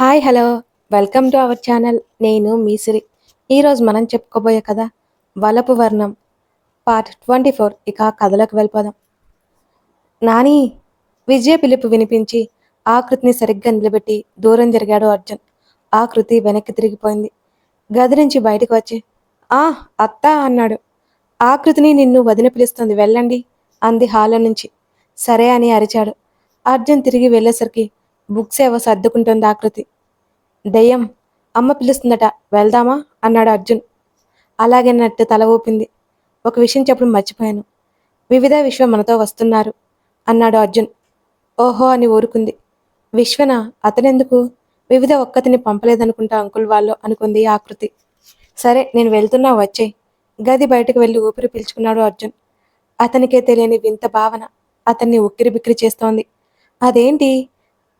Hi hello. Welcome to our channel. నేను మీసిరి. ఈరోజు మనం చెప్పుకోబోయే కథ వలపు వర్ణం పార్ట్ ట్వంటీ ఫోర్. ఇక కథలోకి వెళ్ళిపోదాం. నాని విజయ పిలుపు వినిపించి ఆకృతిని సరిగ్గా నిలబెట్టి దూరం జరిగాడు అర్జున్. ఆకృతి వెనక్కి తిరిగిపోయింది. గది నుంచి బయటకు వచ్చి ఆ అత్త అన్నాడు. ఆకృతిని నిన్ను వదిన పిలుస్తుంది వెళ్ళండి అంది హాల నుంచి. సరే అని అరిచాడు. అర్జున్ తిరిగి వెళ్ళేసరికి బుక్స్ ఏవో సర్దుకుంటుంది ఆకృతి. దయ్యం అమ్మ పిలుస్తుందట వెళ్దామా? అన్నాడు అర్జున్. అలాగేనట్టు తల ఊపింది. ఒక విషయం చెప్పడం మర్చిపోయాను. వివిధ విశ్వ మనతో వస్తున్నారు అన్నాడు అర్జున్. ఓహో అని ఊరుకుంది. విశ్వన? అతనెందుకు? వివిధ ఒక్కతిని పంపలేదనుకుంటా అంకుల్ వాళ్ళు అనుకుంది ఆకృతి. సరే నేను వెళ్తున్నా వచ్చే. గది బయటకు వెళ్ళి ఊపిరి పీల్చుకున్నాడు అర్జున్. అతనికే తెలియని వింత భావన అతన్ని ఉక్కిరి బిక్కిరి చేస్తోంది. అదేంటి?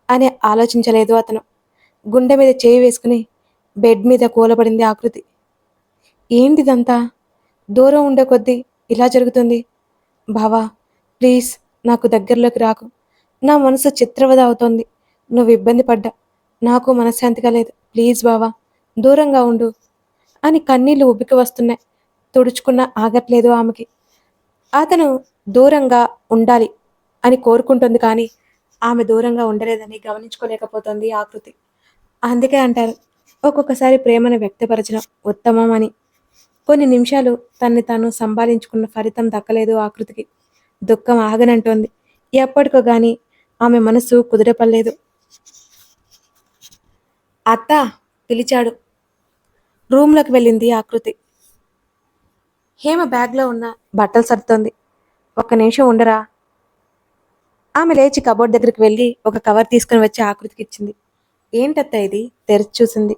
అని ఆలోచించలేదు అతను. గుండె మీద చేయి వేసుకుని బెడ్ మీద కూలబడింది ఆకృతి. ఏంటిదంతా? దూరం ఉండే కొద్దీ ఇలా జరుగుతుంది. బావా ప్లీజ్ నాకు దగ్గరలోకి రాకు. నా మనసు చిత్రవద అవుతోంది నువ్వు ఇబ్బంది పడ్డా. నాకు మనశ్శాంతిగా లేదు. ప్లీజ్ బావా దూరంగా ఉండు అని కన్నీళ్ళు ఉబ్బికి వస్తున్నాయి. తుడుచుకున్నా ఆగట్లేదు ఆమెకి. అతను దూరంగా ఉండాలి అని కోరుకుంటుంది కానీ ఆమె దూరంగా ఉండలేదని గమనించుకోలేకపోతుంది ఆకృతి. అందుకే అంటారు ఒక్కొక్కసారి ప్రేమను వ్యక్తపరచడం ఉత్తమం అని కొన్ని నిమిషాలు తన్ని తాను సంపాదించుకున్న ఫలితం దక్కలేదు ఆకృతికి. దుఃఖం ఆగనంటోంది. ఎప్పటికో గాని ఆమె మనసు కుదిరపడలేదు అత్త పిలిచాడు. రూమ్లోకి వెళ్ళింది ఆకృతి. హేమ బ్యాగ్లో ఉన్న బట్టలు సర్దుతోంది. ఒక్క నిమిషం ఉండరా? ఆమె లేచి కబోర్డ్ దగ్గరికి వెళ్ళి ఒక కవర్ తీసుకుని వచ్చి ఆకృతికి ఇచ్చింది. ఏంటత్త ఇది? తెరిచి చూసింది.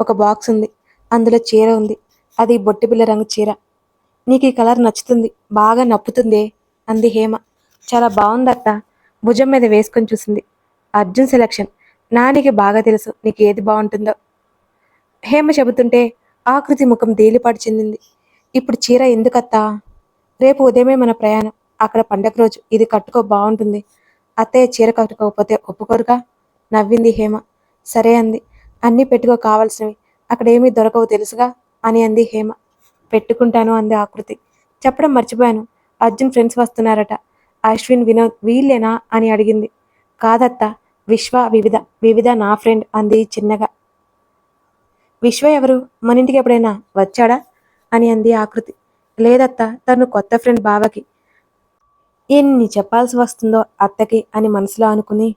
ఒక బాక్స్ ఉంది. అందులో చీర ఉంది. అది బొట్టిపిల్ల రంగు చీర. నీకు ఈ కలర్ నచ్చుతుంది. బాగా నప్పుతుందే అంది హేమ. చాలా బాగుందత్త. భుజం మీద వేసుకొని చూసింది. అర్జున్ సెలక్షన్. నానికి బాగా తెలుసు. నీకు ఏది బాగుంటుందో. హేమ చెబుతుంటే ఆకృతి ముఖం దేలిపాటు చెందింది. ఇప్పుడు చీర ఎందుకత్తా? రేపు ఉదయమే మన ప్రయాణం. అక్కడ పండగ రోజు ఇది కట్టుకో బాగుంటుంది. అత్తయ్య చీర కట్టుకోకపోతే ఒప్పుకోరుగా? నవ్వింది హేమ. సరే అంది. అన్నీ పెట్టుకో కావాల్సినవి. అక్కడేమీ దొరకవు తెలుసుగా? అని అంది హేమ. పెట్టుకుంటాను అంది ఆకృతి. చెప్పడం మర్చిపోయాను. అర్జున్ ఫ్రెండ్స్ వస్తున్నారట. అశ్విన్ వినోద్ వీళ్ళేనా అని అడిగింది. కాదత్త విశ్వ వివిధ వివిధ నా ఫ్రెండ్ అంది చిన్నగా. విశ్వ ఎవరు? మన ఇంటికి ఎప్పుడైనా వచ్చాడా? అని అంది ఆకృతి. లేదత్త తను కొత్త ఫ్రెండ్ బావకి. ఎన్ని చెప్పాల్సి వస్తుందో అత్తకి అని మనసులో అనుకుని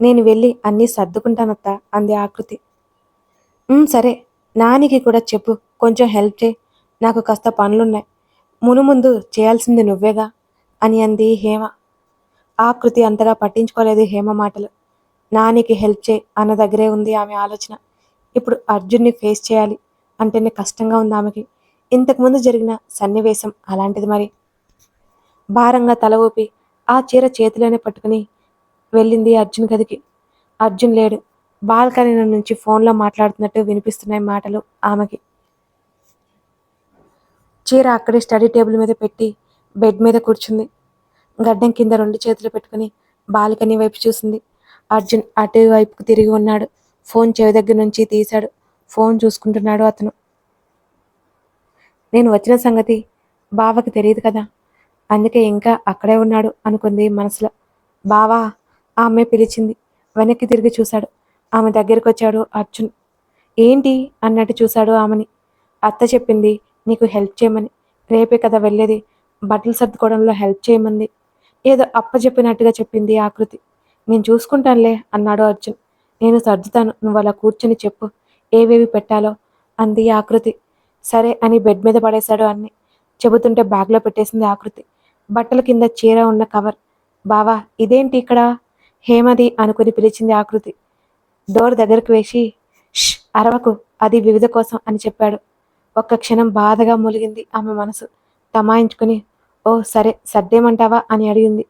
నేను వెళ్ళి అన్నీ సర్దుకుంటానత్త అంది ఆకృతి సరే నానికి కూడా చెప్పు కొంచెం హెల్ప్ చేయి నాకు కాస్త పనులున్నాయి. మునుముందు చేయాల్సింది నువ్వేగా అని అంది హేమ. ఆకృతి అంతగా పట్టించుకోలేదు హేమ మాటలు. నానికి హెల్ప్ చేయి అన్న దగ్గరే ఉంది ఆమె ఆలోచన. ఇప్పుడు అర్జున్ని ఫేస్ చేయాలి అంటేనే కష్టంగా ఉంది ఆమెకి. ఇంతకుముందు జరిగిన సన్నివేశం అలాంటిది మరి. భారంగా తల ఊపి ఆ చీర చేతిలోనే పట్టుకుని వెళ్ళింది అర్జున్ గదికి. అర్జున్ లేడు. బాల్కనీ నుంచి ఫోన్లో మాట్లాడుతున్నట్టు వినిపిస్తున్నాయి మాటలు ఆమెకి. చీర అక్కడే స్టడీ టేబుల్ మీద పెట్టి బెడ్ మీద కూర్చుంది. గడ్డం కింద రెండు చేతులు పెట్టుకుని బాల్కనీ వైపు చూసింది. అర్జున్ అటు వైపుకు తిరిగి ఉన్నాడు. ఫోన్ చెవి దగ్గర నుంచి తీశాడు. ఫోన్ చూసుకుంటున్నాడు అతను. నేను వచ్చిన సంగతి బావకి తెలియదు కదా? అందుకే ఇంకా అక్కడే ఉన్నాడు అనుకుంది మనసులో. బావా ఆమె పిలిచింది. వెనక్కి తిరిగి చూశాడు. ఆమె దగ్గరికి వచ్చాడు అర్జున్. ఏంటి? అన్నట్టు చూశాడు ఆమెని. అత్త చెప్పింది నీకు హెల్ప్ చేయమని. రేపే కదా వెళ్ళేది. బట్టలు సర్దుకోవడంలో హెల్ప్ చేయమంది. ఏదో అప్ప చెప్పినట్టుగా చెప్పింది ఆకృతి నేను చూసుకుంటానులే అన్నాడు అర్జున్. నేను సర్దుతాను. నువ్వు అలా కూర్చొని చెప్పు. ఏవేవి పెట్టాలో అంది ఆకృతి సరే అని బెడ్ మీద పడేశాడు అన్ని. చెబుతుంటే బ్యాగ్లో పెట్టేసింది ఆకృతి బట్టల కింద చీర ఉన్న కవర్. బావా ఇదేంటి ఇక్కడ? హేమది అనుకుని పిలిచింది ఆకృతి. డోర్ దగ్గరకు వేసి ష్ అరవకు అది వివిధ కోసం అని చెప్పాడు. ఒక్క క్షణం బాధగా మూలిగింది ఆమె మనసు. తమాయించుకుని ఓ సరే సర్దేమంటావా? అని అడిగింది.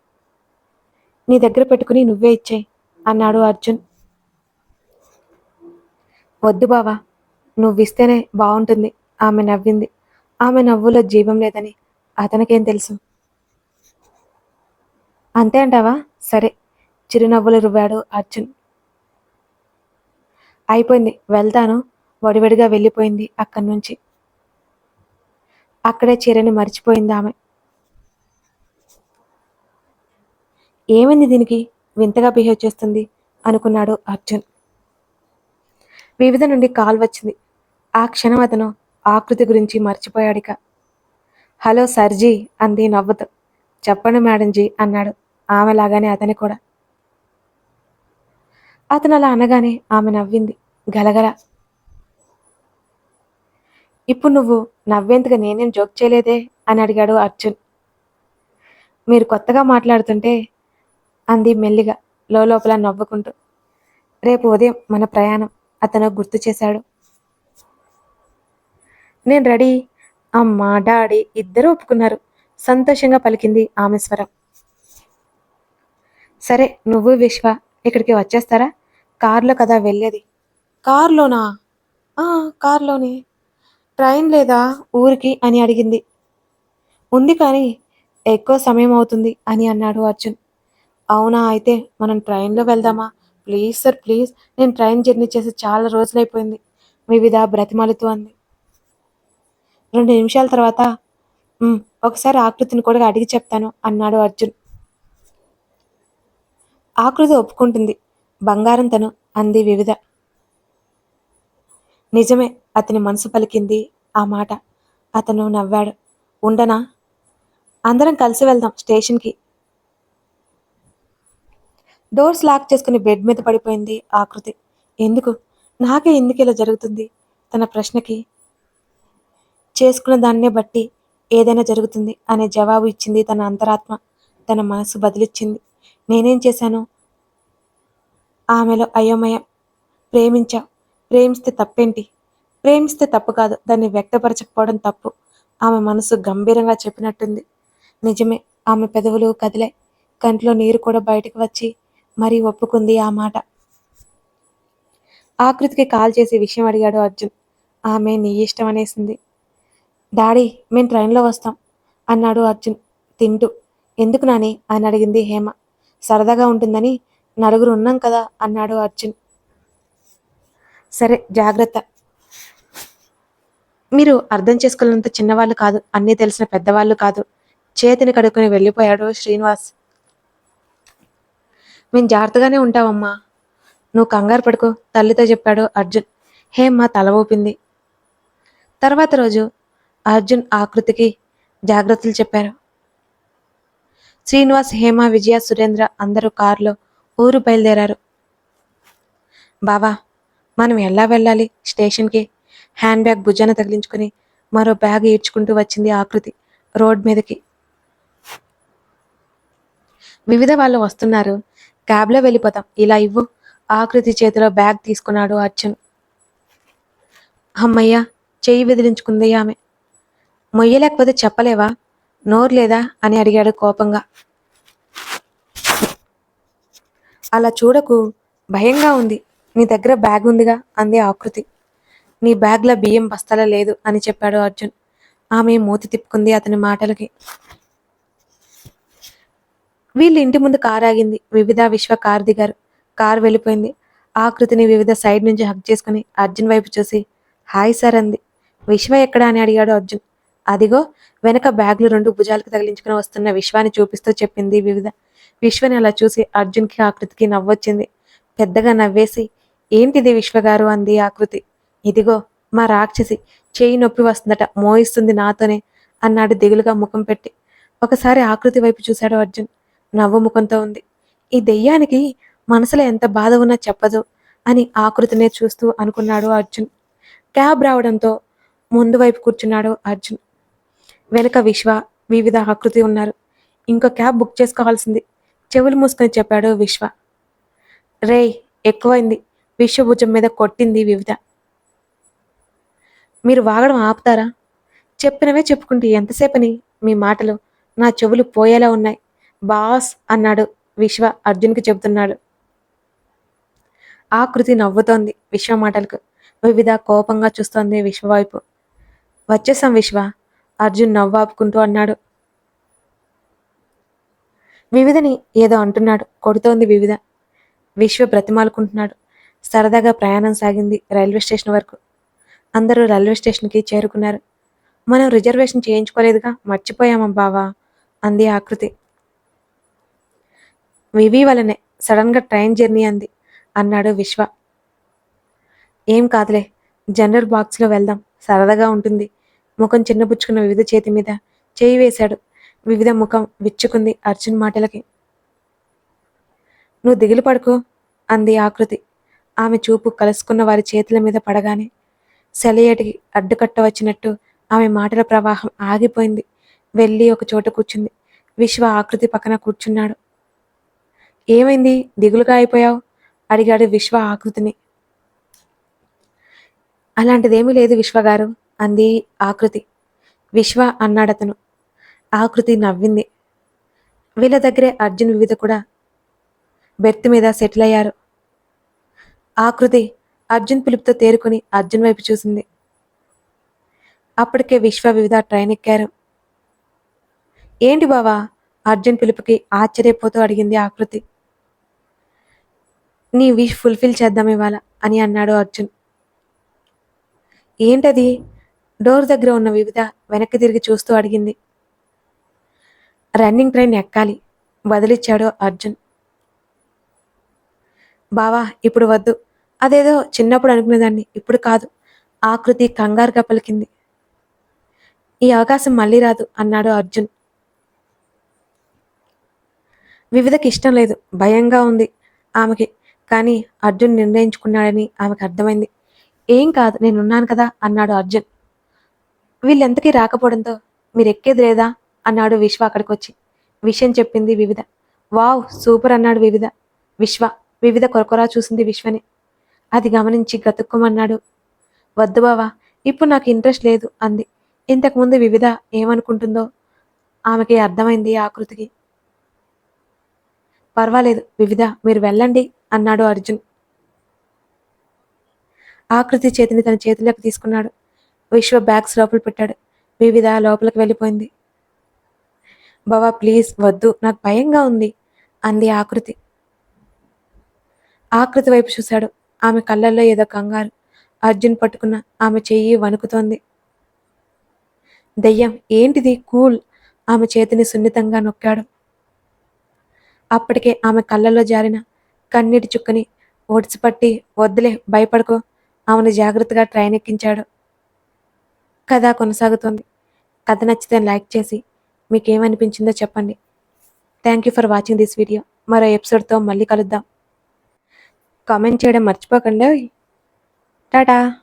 నీ దగ్గర పెట్టుకుని నువ్వే ఇచ్చేయి అన్నాడు అర్జున్. వద్దు బావా నువ్విస్తేనే బాగుంటుంది ఆమె నవ్వింది. ఆమె నవ్వులో జీవం లేదని అతనికేం తెలుసు? అంతే అంటావా? సరే చిరునవ్వులు రువ్వాడు అర్జున్. అయిపోయింది వెళ్తాను. వడివడిగా వెళ్ళిపోయింది అక్కడి నుంచి. అక్కడే చీరని మర్చిపోయింది ఆమె. ఏమైంది దీనికి? వింతగా బిహేవ్ చేస్తుంది అనుకున్నాడు అర్జున్. వివిధ నుండి కాల్ వచ్చింది. ఆ క్షణం అతను ఆకృతి గురించి మర్చిపోయాడిక. హలో సర్జీ అంది నవ్వుతూ. చెప్పండి మేడంజీ అన్నాడు. ఆమె లాగానే అతని కూడా. అతను అలా అనగానే ఆమె నవ్వింది. గలగల. ఇప్పుడు నువ్వు నవ్వేందుకు నేనేం జోక్ చేయలేదే? అని అడిగాడు అర్జున్. మీరు కొత్తగా మాట్లాడుతుంటే అంది మెల్లిగా లోపల నవ్వుకుంటూ. రేపు ఉదయం మన ప్రయాణం అతను గుర్తు చేశాడు. నేను రెడీ. అమ్మా డాడీ ఇద్దరూ ఒప్పుకున్నారు. సంతోషంగా పలికింది ఆమె స్వరం. సరే నువ్వు విశ్వ ఇక్కడికి వచ్చేస్తారా? కార్లో కదా వెళ్ళేది. కార్లోనా? కార్లోనే. ట్రైన్ లేదా ఊరికి? అని అడిగింది. ఉంది కానీ ఎక్కువ సమయం అవుతుంది అని అన్నాడు అర్జున్. అవునా అయితే మనం ట్రైన్లో వెళ్దామా? Please sir please. నేను ట్రైన్ జర్నీ చేసి చాలా రోజులైపోయింది. వివిధ బ్రతిమాలుతూ అంది. రెండు నిమిషాల తర్వాత ఒకసారి ఆకృతిని కూడా అడిగి చెప్తాను అన్నాడు అర్జున్. ఆకృతి ఒప్పుకుంటుంది. బంగారం తను అంది వివిధ. నిజమే అతని మనసు పలికింది ఆ మాట. అతను నవ్వాడు. ఉండనా? అందరం కలిసి వెళ్దాం స్టేషన్కి. డోర్స్ లాక్ చేసుకుని బెడ్ మీద పడిపోయింది ఆకృతి. ఎందుకు? నాకే ఎందుకు ఇలా జరుగుతుంది? తన ప్రశ్నకి చేసుకున్న దాన్నే బట్టి ఏదైనా జరుగుతుంది అనే జవాబు ఇచ్చింది తన అంతరాత్మ. తన మనసు బదిలిచ్చింది. నేనేం చేశాను? ఆమెలో అయోమయం. ప్రేమించా. ప్రేమిస్తే తప్పేంటి? ప్రేమిస్తే తప్పు కాదు. దాన్ని వ్యక్తపరచకపోవడం తప్పు. ఆమె మనసు గంభీరంగా చెప్పినట్టుంది. నిజమే ఆమె పెదవులు కదిలే కంట్లో నీరు కూడా బయటకు వచ్చి మరీ ఒప్పుకుంది ఆ మాట. ఆకృతికి కాల్ చేసి విషయం అడిగాడు అర్జున్. ఆమె నీ ఇష్టం అనేసింది. డాడీ మేము ట్రైన్లో వస్తాం అన్నాడు అర్జున్. తింటూ. ఎందుకు నాని? అని అడిగింది హేమ. సరదాగా ఉంటుందని నలుగురు ఉన్నాం కదా అన్నాడు అర్జున్. సరే జాగ్రత్త. మీరు అర్థం చేసుకోలేనంత చిన్నవాళ్ళు కాదు అన్నీ తెలిసిన పెద్దవాళ్ళు కాదు. చేతిని కడుక్కుని వెళ్ళిపోయాడు శ్రీనివాస్. మేము జాగ్రత్తగానే ఉంటామమ్మా నువ్వు కంగారు పడుకో తల్లితో చెప్పాడు అర్జున్. హేమ తల ఊపింది. తర్వాత రోజు అర్జున్ ఆకృతికి జాగ్రత్తలు చెప్పారు. శ్రీనివాస్ హేమ విజయ సురేంద్ర అందరూ కారులో ఊరు బయలుదేరారు. బావా మనం ఎలా వెళ్ళాలి? స్టేషన్కి హ్యాండ్ బ్యాగ్ భుజాన తగిలించుకుని మరో బ్యాగ్ ఈడ్చుకుంటూ వచ్చింది ఆకృతి రోడ్ మీదకి. వివిధ వాళ్ళు వస్తున్నారు. క్యాబ్లో వెళ్ళిపోతాం. ఇలా ఇవ్వు. ఆకృతి చేతిలో బ్యాగ్ తీసుకున్నాడు అర్జున్. అమ్మయ్య చెయ్యి విదిలించుకుంది ఆమె. మొయ్యలేకపోతే చెప్పలేవా? నోరు లేదా? అని అడిగాడు కోపంగా. అలా చూడకు. భయంగా ఉంది. నీ దగ్గర బ్యాగ్ ఉందిగా అంది ఆకృతి. నీ బ్యాగ్లో బియ్యం బస్తాల లేదు అని చెప్పాడు అర్జున్. ఆమె మూతి తిప్పుకుంది అతని మాటలకి. వీళ్ళ ఇంటి ముందు కారు ఆగింది. వివిధ విశ్వ కారు దిగారు కారు వెళ్ళిపోయింది. ఆకృతిని వివిధ సైడ్ నుంచి హక్ చేసుకుని అర్జున్ వైపు చూసి హాయ్ సార్ అంది. విశ్వ ఎక్కడా? అని అడిగాడు అర్జున్. అదిగో వెనక బ్యాగ్లు రెండు భుజాలకు తగిలించుకుని వస్తున్న విశ్వాన్ని చూపిస్తూ చెప్పింది వివిధ విశ్వని అలా చూసి అర్జున్కి ఆకృతికి నవ్వొచ్చింది. పెద్దగా నవ్వేసి ఏంటిది విశ్వగారు అంది ఆకృతి ఇదిగో మా రాక్షసి చేయి నొప్పి వస్తుందట మోయిస్తుంది నాతోనే అన్నాడు దిగులుగా ముఖం పెట్టి. ఒకసారి ఆకృతి వైపు చూశాడు అర్జున్. నవ్వు ముఖంతో ఉంది. ఈ దెయ్యానికి మనసులో ఎంత బాధ ఉన్నా చెప్పదు అని ఆకృతినే చూస్తూ అనుకున్నాడు అర్జున్. క్యాబ్ రావడంతో ముందు వైపు కూర్చున్నాడు అర్జున్. వెనుక విశ్వ వివిధ ఆకృతి ఉన్నారు. ఇంకో క్యాబ్ బుక్ చేసుకోవాల్సింది. చెవులు మూసుకొని చెప్పాడు విశ్వ. రేయ్ ఎక్కువైంది. విశ్వభుజం మీద కొట్టింది వివిధ. మీరు వాగడం ఆపుతారా? చెప్పినవే చెప్పుకుంటే ఎంతసేపని? మీ మాటలు నా చెవులు పోయేలా ఉన్నాయి. బాస్ అన్నాడు విశ్వ అర్జున్కి చెబుతున్నాడు. ఆకృతి నవ్వుతోంది విశ్వ మాటలకు. వివిధ కోపంగా చూస్తోంది విశ్వ వైపు. వచ్చేసాం విశ్వ. అర్జున్ నవ్వు ఆపుకుంటూ అన్నాడు. వివిధని ఏదో అంటున్నాడు. కొడుతోంది వివిధ. విశ్వ బ్రతిమాలుకుంటున్నాడు. సరదాగా ప్రయాణం సాగింది రైల్వే స్టేషన్ వరకు. అందరూ రైల్వే స్టేషన్కి చేరుకున్నారు. మనం రిజర్వేషన్ చేయించుకోలేదుగా మర్చిపోయామా బావా? అంది ఆకృతి. వివి వలనే సడన్గా ట్రైన్ జర్నీ అంది అన్నాడు విశ్వ. ఏం కాదులే జనరల్ బాక్స్లో వెళ్దాం సరదాగా ఉంటుంది. ముఖం చిన్నపుచ్చుకున్న వివిధ చేతి మీద చేయి వేశాడు. వివిధ ముఖం విచ్చుకుంది అర్జున్ మాటలకి. నువ్వు దిగులు పడుకో అంది ఆకృతి. ఆమె చూపు కలుసుకున్న వారి చేతుల మీద పడగానే సెలయేటికి అడ్డుకట్ట వచ్చినట్టు ఆమె మాటల ప్రవాహం ఆగిపోయింది. వెళ్ళి ఒక చోట కూర్చుంది. విశ్వ ఆకృతి పక్కన కూర్చున్నాడు. ఏమైంది? దిగులుగా అయిపోయావు? అడిగాడు విశ్వ ఆకృతిని. అలాంటిదేమీ లేదు విశ్వగారు అంది ఆకృతి. విశ్వ అన్నాడతను. ఆకృతి నవ్వింది. వీళ్ళ దగ్గరే అర్జున్ వివిధ కూడా బెర్త్ మీద సెటిల్ అయ్యారు. ఆకృతి అర్జున్ పిలుపుతో తేరుకొని అర్జున్ వైపు చూసింది. అప్పటికే విశ్వ వివిధ ట్రైన్ ఎక్కారు. ఏంటి బావా? అర్జున్ పిలుపుకి ఆశ్చర్యపోతూ అడిగింది ఆకృతి. నీ విష్ ఫుల్ఫిల్ చేద్దాం ఇవాళ అని అన్నాడు అర్జున్. ఏంటది? డోర్ దగ్గర ఉన్న వివిధ వెనక్కి తిరిగి చూస్తూ అడిగింది. రన్నింగ్ ట్రైన్ ఎక్కాలి. వదిలిచ్చాడు అర్జున్. బావా ఇప్పుడు వద్దు. అదేదో చిన్నప్పుడు అనుకునేదాన్ని ఇప్పుడు కాదు. ఆకృతి కంగారుగా పలికింది. ఈ అవకాశం మళ్ళీ రాదు అన్నాడు అర్జున్. వివిధకి ఇష్టం లేదు భయంగా ఉంది ఆమెకి. కానీ అర్జున్ నిర్ణయించుకున్నాడని ఆమెకు అర్థమైంది. ఏం కాదు నేనున్నాను కదా అన్నాడు అర్జున్. వీళ్ళెంతకీ రాకపోవడంతో మీరు ఎక్కేది లేదా? అన్నాడు విశ్వ అక్కడికి వచ్చి విషయం చెప్పింది వివిధ. వావ్ సూపర్ అన్నాడు వివిధ. విశ్వ వివిధ కొరకొరా చూసింది విశ్వని. అది గమనించి గతుక్కుమన్నాడు. వద్దు బావా ఇప్పుడు నాకు ఇంట్రెస్ట్ లేదు అంది. ఇంతకుముందు వివిధ ఏమనుకుంటుందో ఆమెకి అర్థమైంది ఆకృతికి. పర్వాలేదు వివిధ మీరు వెళ్ళండి అన్నాడు అర్జున్. ఆకృతి చేతిని తన చేతిలోకి తీసుకున్నాడు. విశ్వ బ్యాగ్స్ లోపల పెట్టాడు. వివిధ లోపలికి వెళ్ళిపోయింది. బావా ప్లీజ్ వద్దు. నాకు భయంగా ఉంది అంది ఆకృతి. ఆకృతి వైపు చూశాడు. ఆమె కళ్ళల్లో ఏదో కంగారు. అర్జున్ పట్టుకున్న ఆమె చెయ్యి వణుకుతోంది. దెయ్యం ఏంటిది? కూల్. ఆమె చేతిని సున్నితంగా నొక్కాడు. అప్పటికే ఆమె కళ్ళల్లో జారిన కన్నీటి చుక్కని ఒడిసిపట్టి వద్దులే భయపడుకో. ఆమెను జాగ్రత్తగా ట్రైన్ ఎక్కించాడు. కథ కొనసాగుతోంది. కథ నచ్చితే లైక్ చేసి మీకేమనిపించిందో చెప్పండి. Thank you for watching this video మరో ఎపిసోడ్తో మళ్ళీ కలుద్దాం. కామెంట్ చేయడం మర్చిపోకండి. టాటా.